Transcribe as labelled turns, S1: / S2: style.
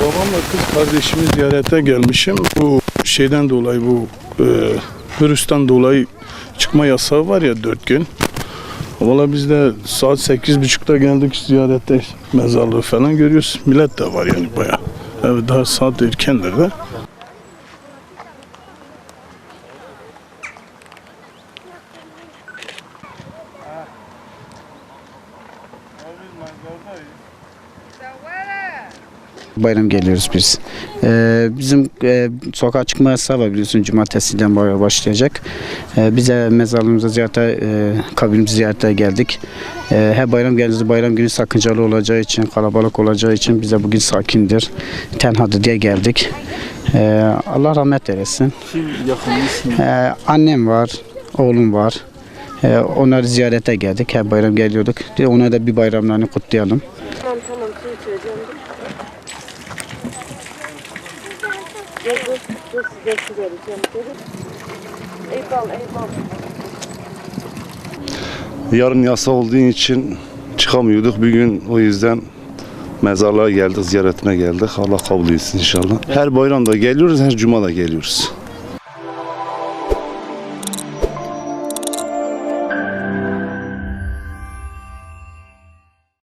S1: Babamla kız kardeşimi ziyarete gelmişim. Bu şeyden dolayı bu e, virüsten dolayı çıkma yasağı var ya dört gün. Valla biz de saat sekiz buçukta geldik ziyarette mezarlığı falan görüyoruz. Millet de var yani baya. Evet daha saat erkendir de.
S2: Bayram geliyoruz biz. Ee, bizim e, sokağa çıkma yasağı var biliyorsun cumartesiden ba- başlayacak. Ee, bize mezarlığımıza ziyarete, e, kabrimizi ziyarete geldik. Ee, her bayram geldiğimizde bayram günü sakıncalı olacağı için, kalabalık olacağı için bize bugün sakindir, tenhadır diye geldik. Ee, Allah rahmet eylesin.
S3: Kim yakınmış
S2: Ee, annem var, oğlum var. Ee, onları ziyarete geldik. Her bayram geliyorduk. De Ona da bir bayramlarını kutlayalım.
S4: Tamam tamam içeceğim. Su eyvallah.
S5: Yarın yasa olduğu için çıkamıyorduk. Bir gün o yüzden mezarlığa geldik, ziyaretine geldik. Allah kabul etsin inşallah. Her bayramda geliyoruz, her cuma da geliyoruz.